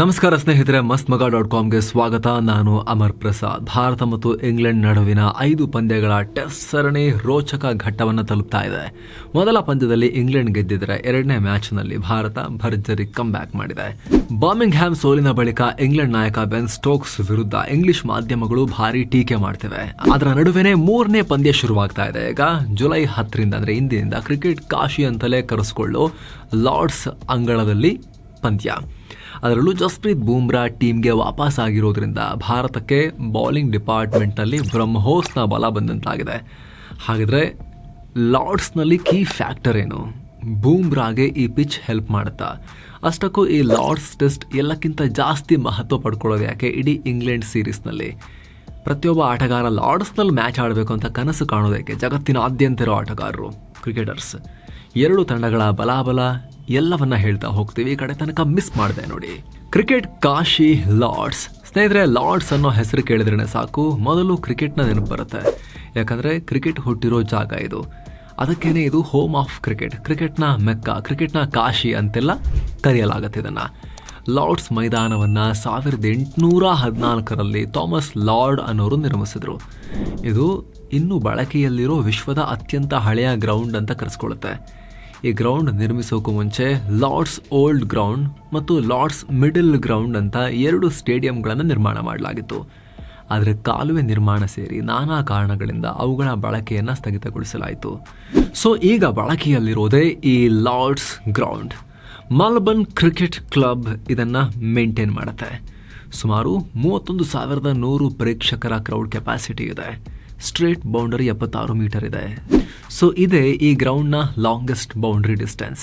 ನಮಸ್ಕಾರ ಸ್ನೇಹಿತರೆ ಮಸ್ತ್ ಮಗ ಡಾಟ್ ಕಾಮ್ಗೆ ಸ್ವಾಗತ. ನಾನು ಅಮರ್ ಪ್ರಸಾದ್. ಭಾರತ ಮತ್ತು ಇಂಗ್ಲೆಂಡ್ ನಡುವಿನ ಐದು ಪಂದ್ಯಗಳ ಟೆಸ್ಟ್ ಸರಣಿ ರೋಚಕ ಘಟ್ಟವನ್ನು ತಲುಪ್ತಾ ಇದೆ. ಮೊದಲ ಪಂದ್ಯದಲ್ಲಿ ಇಂಗ್ಲೆಂಡ್ ಗೆದ್ದಿದ್ರೆ ಎರಡನೇ ಮ್ಯಾಚ್ನಲ್ಲಿ ಭಾರತ ಭರ್ಜರಿ ಕಮ್ ಬ್ಯಾಕ್ ಮಾಡಿದೆ. ಬಾಮಿಂಗ್ ಹ್ಯಾಮ್ ಸೋಲಿನ ಬಳಿಕ ಇಂಗ್ಲೆಂಡ್ ನಾಯಕ ಬೆನ್ ಸ್ಟೋಕ್ಸ್ ವಿರುದ್ಧ ಇಂಗ್ಲಿಷ್ ಮಾಧ್ಯಮಗಳು ಭಾರಿ ಟೀಕೆ ಮಾಡ್ತಿವೆ. ಅದರ ನಡುವೆನೇ ಮೂರನೇ ಪಂದ್ಯ ಶುರುವಾಗ್ತಾ ಇದೆ. ಈಗ ಜುಲೈ ಹತ್ತರಿಂದ ಅಂದ್ರೆ ಇಂದಿನಿಂದ ಕ್ರಿಕೆಟ್ ಕಾಶಿ ಅಂತಲೇ ಕರೆಸ್ಕೊಳ್ಳೋ ಲಾರ್ಡ್ಸ್ ಅಂಗಳದಲ್ಲಿ ಪಂದ್ಯ. ಅದರಲ್ಲೂ ಜಸ್ಪ್ರೀತ್ ಬೂಮ್ರಾ ಟೀಮ್ಗೆ ವಾಪಸ್ ಆಗಿರೋದ್ರಿಂದ ಭಾರತಕ್ಕೆ ಬೌಲಿಂಗ್ ಡಿಪಾರ್ಟ್ಮೆಂಟ್ನಲ್ಲಿ ಬ್ರಹ್ಮೋಸ್ನ ಬಲ ಬಂದಂತಾಗಿದೆ. ಹಾಗಿದ್ರೆ ಲಾರ್ಡ್ಸ್ನಲ್ಲಿ ಕೀ ಫ್ಯಾಕ್ಟರ್ ಏನು? ಬೂಮ್ರಾಗೆ ಈ ಪಿಚ್ ಹೆಲ್ಪ್ ಮಾಡುತ್ತಾ? ಅಷ್ಟಕ್ಕೂ ಈ ಲಾರ್ಡ್ಸ್ ಟೆಸ್ಟ್ ಎಲ್ಲಕ್ಕಿಂತ ಜಾಸ್ತಿ ಮಹತ್ವ ಪಡ್ಕೊಳ್ಳೋದು ಯಾಕೆ ಇಡೀ ಇಂಗ್ಲೆಂಡ್ ಸೀರೀಸ್ನಲ್ಲಿ? ಪ್ರತಿಯೊಬ್ಬ ಆಟಗಾರ ಲಾರ್ಡ್ಸ್ನಲ್ಲಿ ಮ್ಯಾಚ್ ಆಡಬೇಕು ಅಂತ ಕನಸು ಕಾಣೋದಕ್ಕೆ ಜಗತ್ತಿನಾದ್ಯಂತ ಇರೋ ಆಟಗಾರರು, ಕ್ರಿಕೆಟರ್ಸ್. ಎರಡು ತಂಡಗಳ ಬಲಾಬಲ ಎಲ್ಲವನ್ನ ಹೇಳ್ತಾ ಹೋಗ್ತೀವಿ. ಈ ಕಡೆ ತನಕ ಮಿಸ್ ಮಾಡಿದೆ ನೋಡಿ. ಕ್ರಿಕೆಟ್ ಕಾಶಿ ಲಾರ್ಡ್ಸ್ ಸ್ನೇಹಿತರೆ ಲಾರ್ಡ್ಸ್ ಅನ್ನೋ ಹೆಸರು ಕೇಳಿದ್ರೇ ಸಾಕು. ಮೊದಲು ಕ್ರಿಕೆಟ್ನ ನೆನಪು ಬರುತ್ತೆ. ಯಾಕಂದ್ರೆ ಕ್ರಿಕೆಟ್ ಹುಟ್ಟಿರೋ ಜಾಗ ಇದು. ಅದಕ್ಕೇನೆ ಇದು ಹೋಮ್ ಆಫ್ ಕ್ರಿಕೆಟ್ ಕ್ರಿಕೆಟ್ನ ಮೆಕ್ಕ ಕ್ರಿಕೆಟ್ನ ಕಾಶಿ ಅಂತೆಲ್ಲ ಕರೆಯಲಾಗುತ್ತೆ ಇದನ್ನ. ಲಾರ್ಡ್ಸ್ ಮೈದಾನವನ್ನ ಸಾವಿರದ ಎಂಟುನೂರ ಹದಿನಾಲ್ಕರಲ್ಲಿ ಥಾಮಸ್ ಲಾರ್ಡ್ ಅನ್ನೋರು ನಿರ್ಮಿಸಿದ್ರು. ಇದು ಇನ್ನು ಬಳಕೆಯಲ್ಲಿರೋ ವಿಶ್ವದ ಅತ್ಯಂತ ಹಳೆಯ ಗ್ರೌಂಡ್ ಅಂತ ಕರೆಸ್ಕೊಳ್ಳುತ್ತೆ ಈ ಗ್ರೌಂಡ್ ನಿರ್ಮಿಸೋಕ್ಕೂ ಮುಂಚೆ ಲಾರ್ಡ್ಸ್ ಓಲ್ಡ್ ಗ್ರೌಂಡ್ ಮತ್ತು ಲಾರ್ಡ್ಸ್ ಮಿಡಲ್ ಗ್ರೌಂಡ್ ಅಂತ ಎರಡು ಸ್ಟೇಡಿಯಂಗಳನ್ನು ನಿರ್ಮಾಣ ಮಾಡಲಾಗಿತ್ತು. ಆದರೆ ಕಾಲುವೆ ನಿರ್ಮಾಣ ಸೇರಿ ನಾನಾ ಕಾರಣಗಳಿಂದ ಅವುಗಳ ಬಳಕೆಯನ್ನು ಸ್ಥಗಿತಗೊಳಿಸಲಾಯಿತು. ಸೊ ಈಗ ಬಳಕೆಯಲ್ಲಿರೋದೇ ಈ Lord's ground Marylebone cricket club ಇದನ್ನು ಮೇಂಟೈನ್ ಮಾಡುತ್ತೆ. ಸುಮಾರು ಮೂವತ್ತೊಂದು ಸಾವಿರದ ನೂರು ಪ್ರೇಕ್ಷಕರ ಕ್ರೌಡ್ ಕೆಪಾಸಿಟಿ ಇದೆ. ಸ್ಟ್ರೇಟ್ ಬೌಂಡರಿ ಎಪ್ಪತ್ತಾರು ಮೀಟರ್ ಇದೆ. ಸೊ ಇದೇ ಈ ಗ್ರೌಂಡ್ನ ಲಾಂಗೆಸ್ಟ್ ಬೌಂಡ್ರಿ ಡಿಸ್ಟೆನ್ಸ್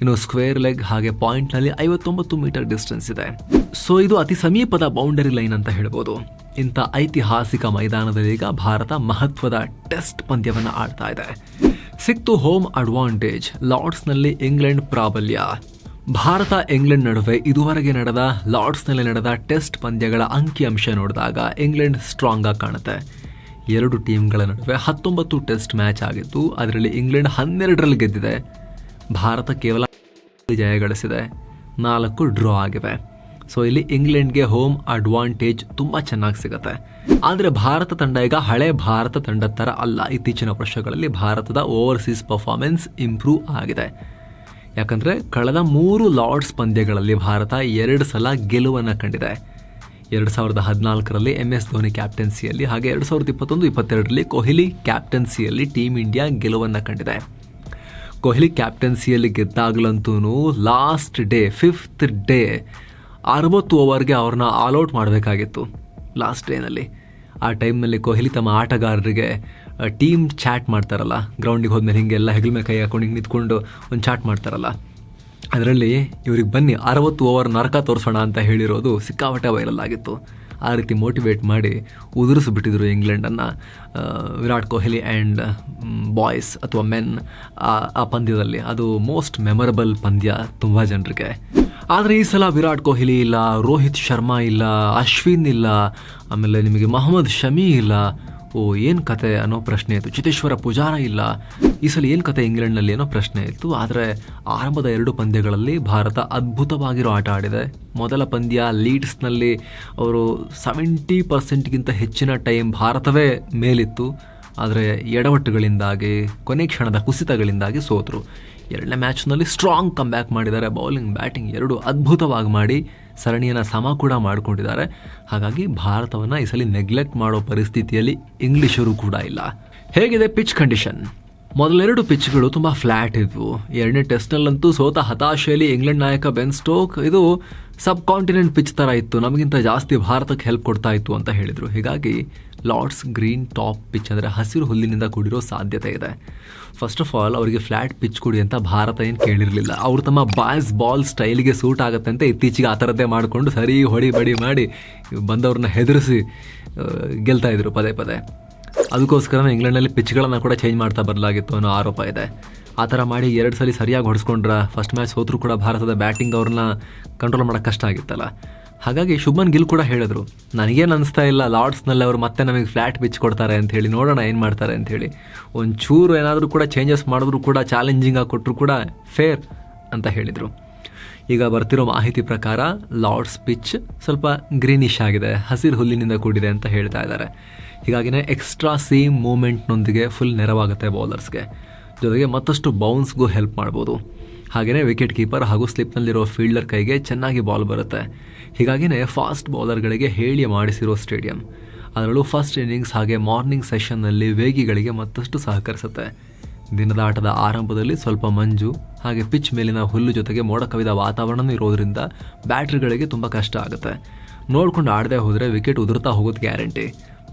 ಇನ್ನು ಸ್ಕ್ವೇರ್ ಲೆಗ್ ಹಾಗೆ ಪಾಯಿಂಟ್ನಲ್ಲಿ ಐವತ್ತೊಂಬತ್ತು ಮೀಟರ್ ಡಿಸ್ಟೆನ್ಸ್ ಇದೆ. ಸೊ ಇದು ಅತಿ ಸಮೀಪದ ಬೌಂಡರಿ ಲೈನ್ ಅಂತ ಹೇಳ್ಬೋದು. ಇಂಥ ಐತಿಹಾಸಿಕ ಮೈದಾನದಲ್ಲಿ ಈಗ ಭಾರತ ಮಹತ್ವದ ಟೆಸ್ಟ್ ಪಂದ್ಯವನ್ನು ಆಡ್ತಾ ಇದೆ. ಸಿಕ್ತು ಹೋಮ್ ಅಡ್ವಾಂಟೇಜ್ ಲಾರ್ಡ್ಸ್ನಲ್ಲಿ ಇಂಗ್ಲೆಂಡ್ ಪ್ರಾಬಲ್ಯ. ಭಾರತ ಇಂಗ್ಲೆಂಡ್ ನಡುವೆ ಇದುವರೆಗೆ ನಡೆದ ಲಾರ್ಡ್ಸ್ನಲ್ಲಿ ನಡೆದ ಟೆಸ್ಟ್ ಪಂದ್ಯಗಳ ಅಂಕಿಅಂಶ ನೋಡಿದಾಗ ಇಂಗ್ಲೆಂಡ್ ಸ್ಟ್ರಾಂಗ್ ಆಗಿ ಕಾಣುತ್ತೆ. ಎರಡು ಟೀಮ್ಗಳ ನಡುವೆ ಹತ್ತೊಂಬತ್ತು ಟೆಸ್ಟ್ ಮ್ಯಾಚ್ ಆಗಿತ್ತು. ಅದರಲ್ಲಿ ಇಂಗ್ಲೆಂಡ್ ಹನ್ನೆರಡರಲ್ಲಿ ಗೆದ್ದಿದೆ. ಭಾರತ ಕೇವಲ ಜಯ ಗಳಿಸಿದೆ. ನಾಲ್ಕು ಡ್ರಾ ಆಗಿವೆ. ಸೊ ಇಲ್ಲಿ ಇಂಗ್ಲೆಂಡ್ಗೆ ಹೋಮ್ ಅಡ್ವಾಂಟೇಜ್ ತುಂಬ ಚೆನ್ನಾಗಿ ಸಿಗುತ್ತೆ. ಆದರೆ ಭಾರತ ತಂಡ ಈಗ ಹಳೆ ಭಾರತ ತಂಡ ಥರ ಅಲ್ಲ. ಇತ್ತೀಚಿನ ವರ್ಷಗಳಲ್ಲಿ ಭಾರತದ ಓವರ್ಸೀಸ್ ಪರ್ಫಾರ್ಮೆನ್ಸ್ ಇಂಪ್ರೂವ್ ಆಗಿದೆ. ಯಾಕಂದರೆ, ಕಳೆದ ಮೂರು ಲಾರ್ಡ್ಸ್ ಪಂದ್ಯಗಳಲ್ಲಿ ಭಾರತ ಎರಡು ಸಲ ಗೆಲುವನ್ನು ಕಂಡಿದೆ. ಎರಡು ಸಾವಿರದ ಹದಿನಾಲ್ಕರಲ್ಲಿ ಎಂ ಎಸ್ ಧೋನಿ ಕ್ಯಾಪ್ಟನ್ಸಿಯಲ್ಲಿ ಹಾಗೆ ಎರಡು ಸಾವಿರದ ಇಪ್ಪತ್ತೊಂದು, ಇಪ್ಪತ್ತೆರಡರಲ್ಲಿ ಕೊಹ್ಲಿ ಕ್ಯಾಪ್ಟನ್ಸಿಯಲ್ಲಿ ಟೀಮ್ ಇಂಡಿಯಾ ಗೆಲುವನ್ನು ಕಂಡಿದೆ. ಕೊಹ್ಲಿ ಕ್ಯಾಪ್ಟನ್ಸಿಯಲ್ಲಿ ಗೆದ್ದಾಗಲಂತೂ ಲಾಸ್ಟ್ ಡೇ, ಫಿಫ್ತ್ ಡೇ ಅರವತ್ತು ಓವರ್ಗೆ ಅವ್ರನ್ನ ಆಲ್ಔಟ್ ಮಾಡಬೇಕಾಗಿತ್ತು ಲಾಸ್ಟ್ ಡೇನಲ್ಲಿ. ಆ ಟೈಮ್ನಲ್ಲಿ ಕೊಹ್ಲಿ ತಮ್ಮ ಆಟಗಾರರಿಗೆ ಟೀಮ್ ಚಾಟ್ ಮಾಡ್ತಾರಲ್ಲ, ಗ್ರೌಂಡಿಗೆ ಹೋದ್ಮೇಲೆ ಹಿಂಗೆಲ್ಲ ಹೆಗಲ ಮೇಲೆ ಕೈ ಹಾಕೊಂಡು ಹಿಂಗೆ ನಿಂತ್ಕೊಂಡು ಒಂದು ಚಾಟ್ ಮಾಡ್ತಾರಲ್ಲ. ಅದರಲ್ಲಿ ಇವ್ರಿಗೆ ಬನ್ನಿ ಅರವತ್ತು ಓವರ್ ನರಕ ತೋರಿಸೋಣ ಅಂತ ಹೇಳಿರೋದು ಸಿಕ್ಕಾಪಟ್ಟೆ ವೈರಲ್ ಆಗಿತ್ತು. ಆ ರೀತಿ ಮೋಟಿವೇಟ್ ಮಾಡಿ ಉದುರಿಸಿಬಿಟ್ಟಿದ್ರು ಇಂಗ್ಲೆಂಡನ್ನು ವಿರಾಟ್ ಕೊಹ್ಲಿ ಆ್ಯಂಡ್ ಬಾಯ್ಸ್ ಅಥವಾ ಮೆನ್ ಆ ಪಂದ್ಯದಲ್ಲಿ. ಅದು ಮೋಸ್ಟ್ ಮೆಮೊರಬಲ್ ಪಂದ್ಯ ತುಂಬ ಜನರಿಗೆ. ಆದರೆ ಈ ಸಲ ವಿರಾಟ್ ಕೊಹ್ಲಿ ಇಲ್ಲ, ರೋಹಿತ್ ಶರ್ಮಾ ಇಲ್ಲ, ಅಶ್ವಿನ್ ಇಲ್ಲ, ಆಮೇಲೆ ನಿಮಗೆ ಮೊಹಮ್ಮದ್ ಶಮಿ ಇಲ್ಲ ಓ ಏನು ಕತೆ ಅನ್ನೋ ಪ್ರಶ್ನೆ ಇತ್ತು. ಚಿತೇಶ್ವರ ಪೂಜಾರ ಇಲ್ಲ. ಈ ಸಲ ಏನು ಕತೆ ಇಂಗ್ಲೆಂಡ್ನಲ್ಲಿ ಏನೋ ಪ್ರಶ್ನೆ ಇತ್ತು. ಆದರೆ ಆರಂಭದ ಎರಡು ಪಂದ್ಯಗಳಲ್ಲಿ ಭಾರತ ಅದ್ಭುತವಾಗಿರೋ ಆಟ ಆಡಿದೆ. ಮೊದಲ ಪಂದ್ಯ ಲೀಡ್ಸ್ನಲ್ಲಿ ಅವರು ಸೆವೆಂಟಿ ಪರ್ಸೆಂಟ್ಗಿಂತ ಹೆಚ್ಚಿನ ಟೈಮ್ ಭಾರತವೇ ಮೇಲಿತ್ತು. ಆದರೆ ಎಡವಟ್ಟುಗಳಿಂದಾಗಿ, ಕೊನೆ ಕ್ಷಣದ ಕುಸಿತಗಳಿಂದಾಗಿ ಸೋತರು. ಎರಡನೇ ಮ್ಯಾಚ್ನಲ್ಲಿ ಸ್ಟ್ರಾಂಗ್ ಕಮ್ ಬ್ಯಾಕ್ ಮಾಡಿದ್ದಾರೆ. ಬೌಲಿಂಗ್, ಬ್ಯಾಟಿಂಗ್ ಎರಡು ಅದ್ಭುತವಾಗಿ ಮಾಡಿ ಸರಣಿಯನ್ನು ಸಮ ಕೂಡ ಮಾಡಿಕೊಂಡಿದ್ದಾರೆ. ಹಾಗಾಗಿ ಭಾರತವನ್ನು ಈ ಸಲ ನೆಗ್ಲೆಕ್ಟ್ ಮಾಡೋ ಪರಿಸ್ಥಿತಿಯಲ್ಲಿ ಇಂಗ್ಲಿಷರು ಕೂಡ ಇಲ್ಲ. ಹೇಗಿದೆ ಪಿಚ್ ಕಂಡೀಷನ್ ಮೊದಲೆರಡು ಪಿಚ್ಗಳು ತುಂಬ ಫ್ಲ್ಯಾಟ್ ಇದ್ವು. ಎರಡನೇ ಟೆಸ್ಟ್ನಲ್ಲಂತೂ ಸೋತ ಹತಾಶೆಯಲ್ಲಿ ಇಂಗ್ಲೆಂಡ್ ನಾಯಕ ಬೆನ್ ಸ್ಟೋಕ್ ಇದು ಸಬ್ ಕಾಂಟಿನೆಂಟ್ ಪಿಚ್ ಥರ ಇತ್ತು. ನಮಗಿಂತ ಜಾಸ್ತಿ ಭಾರತಕ್ಕೆ ಹೆಲ್ಪ್ ಕೊಡ್ತಾ ಇತ್ತು ಅಂತ ಹೇಳಿದರು. ಹೀಗಾಗಿ ಲಾರ್ಡ್ಸ್ ಗ್ರೀನ್ ಟಾಪ್ ಪಿಚ್ ಅಂದರೆ ಹಸಿರು ಹುಲ್ಲಿನಿಂದ ಕೂಡಿರೋ ಸಾಧ್ಯತೆ ಇದೆ. ಫಸ್ಟ್ ಆಫ್ ಆಲ್ ಅವರಿಗೆ ಫ್ಲ್ಯಾಟ್ ಪಿಚ್ ಕೊಡಿ ಅಂತ ಭಾರತ ಏನು ಕೇಳಿರಲಿಲ್ಲ. ಅವರು ತಮ್ಮ ಬಾಯ್ಸ್ ಬಾಲ್ ಸ್ಟೈಲ್ಗೆ ಸೂಟ್ ಆಗುತ್ತೆ ಅಂತ ಇತ್ತೀಚೆಗೆ ಆ ಥರದ್ದೇ ಮಾಡಿಕೊಂಡು ಸರಿ ಹೊಡಿ ಬಡಿ ಮಾಡಿ ಬಂದವ್ರನ್ನ ಹೆದರಿಸಿ ಗೆಲ್ತಾಯಿದ್ರು ಪದೇ ಪದೇ. ಅದಕ್ಕೋಸ್ಕರ ಇಂಗ್ಲೆಂಡಲ್ಲಿ ಪಿಚ್ಗಳನ್ನು ಕೂಡ ಚೇಂಜ್ ಮಾಡ್ತಾ ಬರಲಾಗಿತ್ತು ಅನ್ನೋ ಆರೋಪ ಇದೆ. ಆ ಥರ ಮಾಡಿ ಎರಡು ಸಲ ಸರಿಯಾಗಿ ಹೊಡೆಸ್ಕೊಂಡ್ರೆ ಫಸ್ಟ್ ಮ್ಯಾಚ್ ಹೋದರೂ ಕೂಡ ಭಾರತದ ಬ್ಯಾಟಿಂಗ್ ಅವ್ರನ್ನ ಕಂಟ್ರೋಲ್ ಮಾಡೋಕ್ಕೆ ಕಷ್ಟ ಆಗಿತ್ತಲ್ಲ. ಹಾಗಾಗಿ ಶುಭನ್ ಗಿಲ್ ಕೂಡ ಹೇಳಿದ್ರು, ನನಗೇನು ಅನಿಸ್ತಾ ಇಲ್ಲ, ಲಾರ್ಡ್ಸ್ನಲ್ಲಿ ಅವರು ಮತ್ತೆ ನಮಗೆ ಫ್ಲ್ಯಾಟ್ ಪಿಚ್ ಕೊಡ್ತಾರೆ ಅಂತ ಹೇಳಿ, ನೋಡೋಣ ಏನು ಮಾಡ್ತಾರೆ ಅಂತ ಹೇಳಿ. ಒಂಚೂರು ಏನಾದರೂ ಕೂಡ ಚೇಂಜಸ್ ಮಾಡಿದ್ರು ಕೂಡ ಚಾಲೆಂಜಿಂಗ್ ಆಗಿ ಕೊಟ್ಟರು ಕೂಡ ಫೇರ್ ಅಂತ ಹೇಳಿದರು. ಈಗ ಬರ್ತಿರೋ ಮಾಹಿತಿ ಪ್ರಕಾರ, ಲಾರ್ಡ್ಸ್ ಪಿಚ್ ಸ್ವಲ್ಪ ಗ್ರೀನಿಶ್ ಆಗಿದೆ, ಹಸಿರು ಹುಲ್ಲಿನಿಂದ ಕೂಡಿದೆ ಅಂತ ಹೇಳ್ತಾ ಇದ್ದಾರೆ. ಹೀಗಾಗಿನೇ ಎಕ್ಸ್ಟ್ರಾ ಸೇಮ್ ಮೂಮೆಂಟ್ನೊಂದಿಗೆ ಫುಲ್ ನೆರವಾಗುತ್ತೆ ಬೌಲರ್ಸ್ಗೆ ಜೊತೆಗೆ ಮತ್ತಷ್ಟು ಬೌನ್ಸ್ಗೂ ಹೆಲ್ಪ್ ಮಾಡ್ಬೋದು. ಹಾಗೆಯೇ ವಿಕೆಟ್ ಕೀಪರ್ ಹಾಗೂ ಸ್ಲಿಪ್ನಲ್ಲಿರೋ ಫೀಲ್ಡರ್ ಕೈಗೆ ಚೆನ್ನಾಗಿ ಬಾಲ್ ಬರುತ್ತೆ. ಹೀಗಾಗಿನೇ ಫಾಸ್ಟ್ ಬೌಲರ್ಗಳಿಗೆ ಹೇಳಿ ಮಾಡಿಸಿರೋ ಸ್ಟೇಡಿಯಂ ಅದರಲ್ಲೂ ಫಸ್ಟ್ ಇನ್ನಿಂಗ್ಸ್ ಹಾಗೆ ಮಾರ್ನಿಂಗ್ ಸೆಷನ್ನಲ್ಲಿ ವೇಗಿಗಳಿಗೆ ಮತ್ತಷ್ಟು ಸಹಕರಿಸುತ್ತೆ. ದಿನದ ಆಟದ ಆರಂಭದಲ್ಲಿ ಸ್ವಲ್ಪ ಮಂಜು, ಹಾಗೆ ಪಿಚ್ ಮೇಲಿನ ಹುಲ್ಲು ಜೊತೆಗೆ ಮೋಡ ಕವಿದ ವಾತಾವರಣ ಇರೋದ್ರಿಂದ ಬ್ಯಾಟ್ರಿಗಳಿಗೆ ತುಂಬ ಕಷ್ಟ ಆಗುತ್ತೆ. ನೋಡ್ಕೊಂಡು ಆಡದೆ ಹೋದರೆ ವಿಕೆಟ್ ಉದುರ್ತಾ ಹೋಗೋದು ಗ್ಯಾರಂಟಿ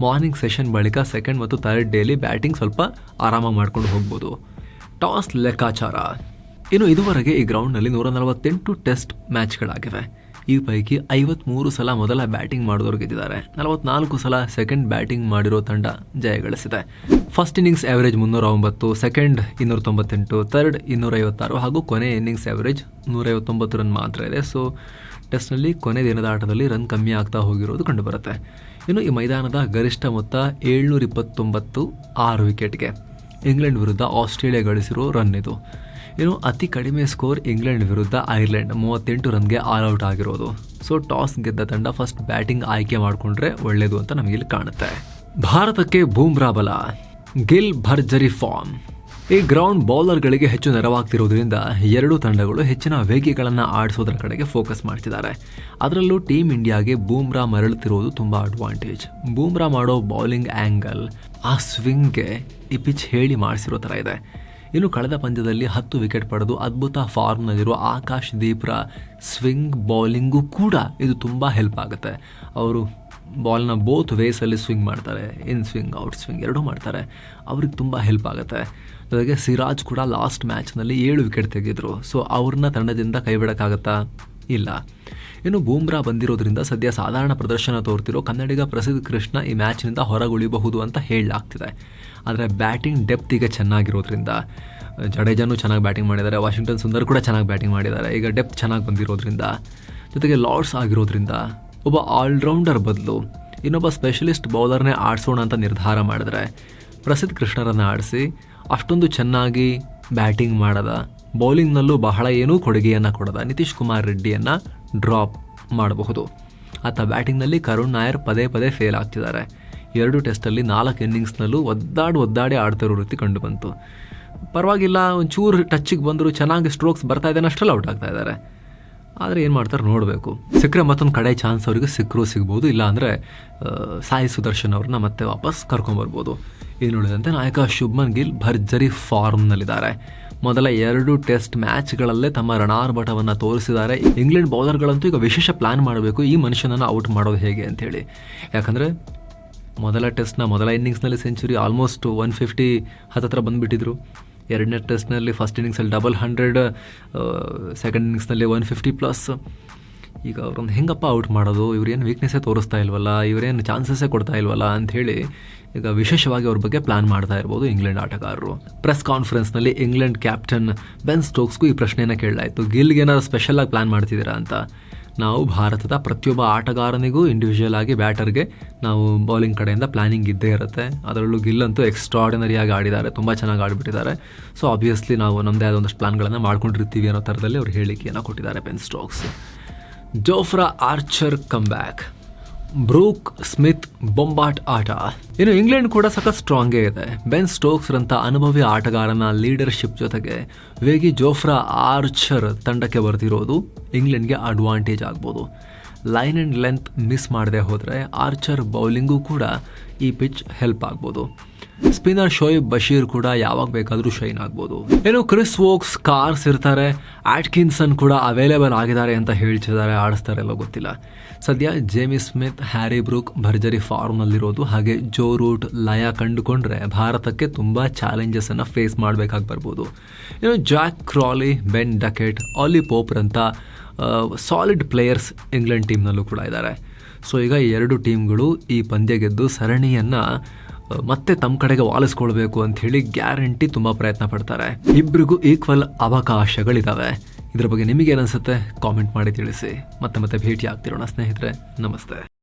ಮಾರ್ನಿಂಗ್ ಸೆಷನ್ ಬಳಿಕ ಸೆಕೆಂಡ್ ಮತ್ತು ಥರ್ಡ್ ಡೇಲಿ ಬ್ಯಾಟಿಂಗ್ ಸ್ವಲ್ಪ ಆರಾಮಾಗಿ ಮಾಡ್ಕೊಂಡು ಹೋಗ್ಬೋದು. ಟಾಸ್ ಲೆಕ್ಕಾಚಾರ. ಇನ್ನು ಇದುವರೆಗೆ ಈ ಗ್ರೌಂಡ್ನಲ್ಲಿ ನೂರ ನಲವತ್ತೆಂಟು ಟೆಸ್ಟ್ ಮ್ಯಾಚ್ಗಳಾಗಿವೆ ಈ ಪೈಕಿ ಐವತ್ಮೂರು ಸಲ ಮೊದಲ ಬ್ಯಾಟಿಂಗ್ ಮಾಡಿದವರು ಗೆದ್ದಿದ್ದಾರೆ. ನಲವತ್ನಾಲ್ಕು ಸಲ ಸೆಕೆಂಡ್ ಬ್ಯಾಟಿಂಗ್ ಮಾಡಿರೋ ತಂಡ ಜಯ ಗಳಿಸಿದೆ ಫಸ್ಟ್ ಇನ್ನಿಂಗ್ಸ್ ಆವರೇಜ್ ಮುನ್ನೂರ ಒಂಬತ್ತು ಸೆಕೆಂಡ್ ಇನ್ನೂರ ತೊಂಬತ್ತೆಂಟು ಥರ್ಡ್ ಇನ್ನೂರ ಐವತ್ತಾರು ಹಾಗೂ ಕೊನೆ ಇನ್ನಿಂಗ್ಸ್ ಆವರೇಜ್ ನೂರೈವತ್ತೊಂಬತ್ತು ರನ್ ಮಾತ್ರ ಇದೆ. ಸೊ ಟೆಸ್ಟ್ನಲ್ಲಿ ಕೊನೆ ದಿನದ ಆಟದಲ್ಲಿ ರನ್ ಕಮ್ಮಿ ಆಗ್ತಾ ಹೋಗಿರೋದು ಕಂಡುಬರುತ್ತೆ. ಇನ್ನು ಈ ಮೈದಾನದ ಗರಿಷ್ಠ ಮೊತ್ತ ಏಳ್ನೂರ ಇಪ್ಪತ್ತೊಂಬತ್ತು ಆರು ವಿಕೆಟ್ಗೆ ಇಂಗ್ಲೆಂಡ್ ವಿರುದ್ಧ ಆಸ್ಟ್ರೇಲಿಯಾ ಗಳಿಸಿರೋ ರನ್ ಇದು. ಇನ್ನು ಅತಿ ಕಡಿಮೆ ಸ್ಕೋರ್ ಇಂಗ್ಲೆಂಡ್ ವಿರುದ್ಧ ಐರ್ಲೆಂಡ್ ಮೂವತ್ತೆಂಟು ರನ್ಗೆ ಆಲ್ ಔಟ್ ಆಗಿರೋದು. ಸೊ ಟಾಸ್ ಗೆದ್ದ ತಂಡ ಫಸ್ಟ್ ಬ್ಯಾಟಿಂಗ್ ಆಯ್ಕೆ ಮಾಡಿಕೊಂಡ್ರೆ ಒಳ್ಳೆಯದು ಅಂತ ನಮಗೆ ಇಲ್ಲಿ ಕಾಣುತ್ತೆ. ಭಾರತಕ್ಕೆ ಬೂಮ್ರಾ ಬಲ. ಗಿಲ್ ಭರ್ಜರಿ ಫಾರ್ಮ್ ಈ ಗ್ರೌಂಡ್ ಬೌಲರ್ಗಳಿಗೆ ಹೆಚ್ಚು ನೆರವಾಗ್ತಿರೋದ್ರಿಂದ ಎರಡೂ ತಂಡಗಳು ಹೆಚ್ಚಿನ ವೇಗಿಗಳನ್ನು ಆಡಿಸೋದ್ರ ಕಡೆಗೆ ಫೋಕಸ್ ಮಾಡ್ತಿದ್ದಾರೆ. ಅದರಲ್ಲೂ ಟೀಮ್ ಇಂಡಿಯಾಗೆ ಬೂಮ್ರಾ ಮರಳುತ್ತಿರೋದು ತುಂಬ ಅಡ್ವಾಂಟೇಜ್ ಬೂಮ್ರಾ ಮಾಡೋ ಬೌಲಿಂಗ್ ಆ್ಯಂಗಲ್ ಆ ಸ್ವಿಂಗ್ಗೆ ಈ ಪಿಚ್ ಹೇಳಿ ಮಾಡಿಸಿರೋ ಥರ ಇದೆ. ಇನ್ನು ಕಳೆದ ಪಂದ್ಯದಲ್ಲಿ ಹತ್ತು ವಿಕೆಟ್ ಪಡೆದು ಅದ್ಭುತ ಫಾರ್ಮ್ನಲ್ಲಿರುವ ಆಕಾಶ್ ದೀಪ್ರ ಸ್ವಿಂಗ್ ಬೌಲಿಂಗು ಕೂಡ ಇದು ತುಂಬ ಹೆಲ್ಪ್ ಆಗುತ್ತೆ. ಅವರು ಬಾಲ್ನ ಬೋತ್ ವೇಸಲ್ಲಿ ಸ್ವಿಂಗ್ ಮಾಡ್ತಾರೆ, ಇನ್ ಸ್ವಿಂಗ್, ಔಟ್ ಸ್ವಿಂಗ್ ಎರಡೂ ಮಾಡ್ತಾರೆ. ಅವ್ರಿಗೆ ತುಂಬ ಹೆಲ್ಪ್ ಆಗುತ್ತೆ. ಜೊತೆಗೆ ಸಿರಾಜ್ ಕೂಡ ಲಾಸ್ಟ್ ಮ್ಯಾಚ್ನಲ್ಲಿ ಏಳು ವಿಕೆಟ್ ತೆಗೆದ್ರು. ಸೊ ಅವ್ರನ್ನ ತಂಡದಿಂದ ಕೈಬಿಡೋಕ್ಕಾಗತ್ತಾ ಇಲ್ಲ. ಇನ್ನು ಬೂಮ್ರಾ ಬಂದಿರೋದ್ರಿಂದ ಸದ್ಯ ಸಾಧಾರಣ ಪ್ರದರ್ಶನ ತೋರ್ತಿರೋ ಕನ್ನಡಿಗ ಪ್ರಸಿದ್ಧ ಕೃಷ್ಣ ಈ ಮ್ಯಾಚ್ನಿಂದ ಹೊರಗುಳಿಬಹುದು ಅಂತ ಹೇಳಲಾಗ್ತಿದೆ. ಆದರೆ ಬ್ಯಾಟಿಂಗ್ ಡೆಪ್ತ್ ಈಗ ಚೆನ್ನಾಗಿರೋದ್ರಿಂದ, ಜಡೇಜಾನು ಚೆನ್ನಾಗಿ ಬ್ಯಾಟಿಂಗ್ ಮಾಡಿದ್ದಾರೆ, ವಾಷಿಂಗ್ಟನ್ ಸುಂದರ್ ಕೂಡ ಚೆನ್ನಾಗಿ ಬ್ಯಾಟಿಂಗ್ ಮಾಡಿದ್ದಾರೆ. ಈಗ ಡೆಪ್ತ್ ಚೆನ್ನಾಗಿ ಬಂದಿರೋದ್ರಿಂದ, ಜೊತೆಗೆ ಲಾರ್ಡ್ಸ್ ಆಗಿರೋದ್ರಿಂದ ಒಬ್ಬ ಆಲ್ರೌಂಡರ್ ಬದಲು ಇನ್ನೊಬ್ಬ ಸ್ಪೆಷಲಿಸ್ಟ್ ಬೌಲರ್ನೇ ಆಡಿಸೋಣ ಅಂತ ನಿರ್ಧಾರ ಮಾಡಿದ್ರೆ ಪ್ರಸಿದ್ಧ ಕೃಷ್ಣರನ್ನು ಆಡಿಸಿ ಅಷ್ಟೊಂದು ಚೆನ್ನಾಗಿ ಬ್ಯಾಟಿಂಗ್ ಮಾಡದ ಬೌಲಿಂಗ್ನಲ್ಲೂ ಬಹಳ ಏನೂ ಕೊಡುಗೆಯನ್ನು ಕೊಡದ ನಿತೀಶ್ ಕುಮಾರ್ ರೆಡ್ಡಿಯನ್ನು ಡ್ರಾಪ್ ಮಾಡಬಹುದು. ಆತ ಬ್ಯಾಟಿಂಗ್ನಲ್ಲಿ ಕರುಣ್ ನಾಯರ್ ಪದೇ ಪದೇ ಫೇಲ್ ಆಗ್ತಿದ್ದಾರೆ. ಎರಡು ಟೆಸ್ಟಲ್ಲಿ ನಾಲ್ಕು ಇನ್ನಿಂಗ್ಸ್ನಲ್ಲೂ ಒದ್ದಾಡಿ ಒದ್ದಾಡಿ ಆಡ್ತಿರೋ ರೀತಿ ಕಂಡು ಬಂತು ಪರವಾಗಿಲ್ಲ, ಒಂಚೂರು ಟಚ್ಗೆ ಬಂದರೂ ಚೆನ್ನಾಗಿ ಸ್ಟ್ರೋಕ್ಸ್ ಬರ್ತಾ ಇದೆ ಅಷ್ಟರಲ್ಲಿ ಔಟ್ ಆಗ್ತಾ ಇದ್ದಾರೆ. ಆದರೆ ಏನು ಮಾಡ್ತಾರೆ ನೋಡಬೇಕು. ಸಿಕ್ಕರೆ ಮತ್ತೊಂದು ಕಡೆ ಚಾನ್ಸ್ ಅವರಿಗೆ ಸಿಕ್ಕರೂ ಸಿಗ್ಬೋದು ಇಲ್ಲ ಅಂದರೆ ಸಾಯಿ ಸುದರ್ಶನ್ ಅವ್ರನ್ನ ಮತ್ತೆ ವಾಪಸ್ ಕರ್ಕೊಂಬರ್ಬೋದು ಇನ್ನು ಉಳಿದಂತೆ ನಾಯಕ ಶುಭ್ಮನ್ ಗಿಲ್ ಭರ್ಜರಿ ಫಾರ್ಮ್ನಲ್ಲಿದ್ದಾರೆ. ಮೊದಲ ಎರಡು ಟೆಸ್ಟ್ ಮ್ಯಾಚ್ಗಳಲ್ಲೇ ತಮ್ಮ ರಣಾರ್ಭಟವನ್ನು ತೋರಿಸಿದ್ದಾರೆ. ಇಂಗ್ಲೆಂಡ್ ಬೌಲರ್ಗಳಂತೂ ಈಗ ವಿಶೇಷ ಪ್ಲಾನ್ ಮಾಡಬೇಕು. ಈ ಮನುಷ್ಯನನ್ನು ಔಟ್ ಮಾಡೋದು ಹೇಗೆ ಅಂತೇಳಿ. ಯಾಕಂದರೆ ಮೊದಲ ಟೆಸ್ಟ್ನ ಮೊದಲ ಇನ್ನಿಂಗ್ಸ್ನಲ್ಲಿ ಸೆಂಚುರಿ ಆಲ್ಮೋಸ್ಟ್ ಒನ್ ಫಿಫ್ಟಿ ಹತ್ತತ್ರ ಬಂದುಬಿಟ್ಟಿದ್ರು. ಎರಡನೇ ಟೆಸ್ಟ್ನಲ್ಲಿ ಫಸ್ಟ್ ಇನ್ನಿಂಗ್ಸಲ್ಲಿ ಡಬಲ್ ಹಂಡ್ರೆಡ್ ಸೆಕೆಂಡ್ ಇನ್ನಿಂಗ್ಸ್ನಲ್ಲಿ ಒನ್ ಫಿಫ್ಟಿ ಪ್ಲಸ್. ಈಗ ಅವ್ರನ್ನ ಹೆಂಗಪ್ಪ ಔಟ್ ಮಾಡೋದು, ಇವ್ರೇನು ವೀಕ್ನೆಸ್ಸೇ ತೋರಿಸ್ತಾ ಇಲ್ವಲ್ಲ, ಇವರೇನು ಚಾನ್ಸಸ್ಸೇ ಕೊಡ್ತಾ ಇಲ್ವಲ್ಲ ಅಂಥೇಳಿ ಈಗ ವಿಶೇಷವಾಗಿ ಅವ್ರ ಬಗ್ಗೆ ಪ್ಲಾನ್ ಮಾಡ್ತಾ ಇರ್ಬೋದು ಇಂಗ್ಲೆಂಡ್ ಆಟಗಾರರು. ಪ್ರೆಸ್ ಕಾನ್ಫರೆನ್ಸ್ನಲ್ಲಿ ಇಂಗ್ಲೆಂಡ್ ಕ್ಯಾಪ್ಟನ್ ಬೆನ್ ಸ್ಟೋಕ್ಸ್ಗೂ ಈ ಪ್ರಶ್ನೆಯನ್ನು ಕೇಳಲಾಯಿತು. ಗಿಲ್ಗೆ ಏನಾದ್ರು ಸ್ಪೆಷಲಾಗಿ ಪ್ಲಾನ್ ಮಾಡ್ತಿದ್ದೀರಾ ಅಂತ? ನಾವು ಭಾರತದ ಪ್ರತಿಯೊಬ್ಬ ಆಟಗಾರನಿಗೂ ಇಂಡಿವಿಜುವಲ್ ಆಗಿ ಬ್ಯಾಟರ್ಗೆ ನಾವು ಬೌಲಿಂಗ್ ಕಡೆಯಿಂದ ಪ್ಲಾನಿಂಗ್ ಇದ್ದೇ ಇರುತ್ತೆ. ಅದರಲ್ಲೂ ಗಿಲ್ ಅಂತೂ ಎಕ್ಸ್ಟ್ರಾಡಿನರಿಯಾಗಿ ಆಡಿದ್ದಾರೆ, ತುಂಬ ಚೆನ್ನಾಗಿ ಆಡಿಬಿಟ್ಟಿದ್ದಾರೆ. ಸೊ ಆಬ್ವಿಯಸ್ಲಿ ನಾವು ನಮ್ಮದೇ ಆದ ಒಂದಷ್ಟು ಪ್ಲಾನ್ಗಳನ್ನು ಮಾಡ್ಕೊಂಡಿರ್ತೀವಿ ಅನ್ನೋ ಥರದಲ್ಲಿ ಅವ್ರು ಹೇಳಿಕೆಯನ್ನು ಕೊಟ್ಟಿದ್ದಾರೆ Ben Stokes Jofra Archer come back Brook Smith ಬೊಂಬಾಟ್ ಆಟ. ಇನ್ನು ಇಂಗ್ಲೆಂಡ್ ಕೂಡ ಸಖತ್ ಸ್ಟ್ರಾಂಗೇ ಇದೆ. ಬೆನ್ ಸ್ಟೋಕ್ಸ್ ರಂತ ಅನುಭವಿ ಆಟಗಾರನ ಲೀಡರ್ಶಿಪ್ ಜೊತೆಗೆ ವೇಗಿ ಜೋಫ್ರಾ ಆರ್ಚರ್ ತಂಡಕ್ಕೆ ಬರ್ತಿರೋದು ಇಂಗ್ಲೆಂಡ್ಗೆ ಅಡ್ವಾಂಟೇಜ್ ಆಗ್ಬೋದು. ಲೈನ್ ಆ್ಯಂಡ್ ಲೆಂತ್ ಮಿಸ್ ಮಾಡದೆ ಹೋದರೆ ಆರ್ಚರ್ ಬೌಲಿಂಗು ಕೂಡ ಈ ಪಿಚ್ ಹೆಲ್ಪ್ ಆಗ್ಬೋದು. ಸ್ಪಿನ್ನರ್ ಶೋಯಿಬ್ ಬಶೀರ್ ಕೂಡ ಯಾವಾಗ ಬೇಕಾದರೂ ಶೈನ್ ಆಗ್ಬೋದು. ಏನು ಕ್ರಿಸ್ ವೋಕ್ಸ್ ಕಾರ್ಸ್ ಇರ್ತಾರೆ, ಆಟ್ಕಿನ್ಸನ್ ಕೂಡ ಅವೈಲೇಬಲ್ ಆಗಿದ್ದಾರೆ ಅಂತ ಹೇಳ್ತಿದ್ದಾರೆ ಆಡಿಸ್ತಾರೆ ಎಲ್ಲ ಗೊತ್ತಿಲ್ಲ. ಸದ್ಯ ಜೇಮಿ ಸ್ಮಿತ್, ಹ್ಯಾರಿ ಬ್ರೂಕ್ ಭರ್ಜರಿ ಫಾರ್ಮ್ನಲ್ಲಿರೋದು, ಹಾಗೆ ಜೋ ರೂಟ್, ಲಯ ಕಂಡುಕೊಂಡ್ರೆ ಭಾರತಕ್ಕೆ ತುಂಬ ಚಾಲೆಂಜಸನ್ನು ಫೇಸ್ ಮಾಡಬೇಕಾಗಿ ಬರ್ಬೋದು. ಏನು Jack Crawley, Ben Duckett, Ollie ಪೋಪ್ರಂಥ solid players England ಟೀಮ್ನಲ್ಲೂ ಕೂಡ ಇದ್ದಾರೆ. ಸೊ ಈಗ ಎರಡು ಟೀಮ್ಗಳು ಈ ಪಂದ್ಯ ಗೆದ್ದು ಸರಣಿಯನ್ನು ಮತ್ತೆ ತಮ್ಮ ಕಡೆಗೆ ವಾಲಿಸ್ಕೊಳ್ಬೇಕು ಅಂತ ಹೇಳಿ ಗ್ಯಾರಂಟಿ ತುಂಬಾ ಪ್ರಯತ್ನ ಪಡ್ತಾರೆ. ಇಬ್ಬರಿಗೂ ಈಕ್ವಲ್ ಅವಕಾಶಗಳಿದಾವೆ. ಇದ್ರ ಬಗ್ಗೆ ನಿಮಗೇನನ್ಸುತ್ತೆ ಕಾಮೆಂಟ್ ಮಾಡಿ ತಿಳಿಸಿ. ಮತ್ತೆ ಮತ್ತೆ ಭೇಟಿ ಆಗ್ತಿರೋಣ ಸ್ನೇಹಿತರೆ. ನಮಸ್ತೆ.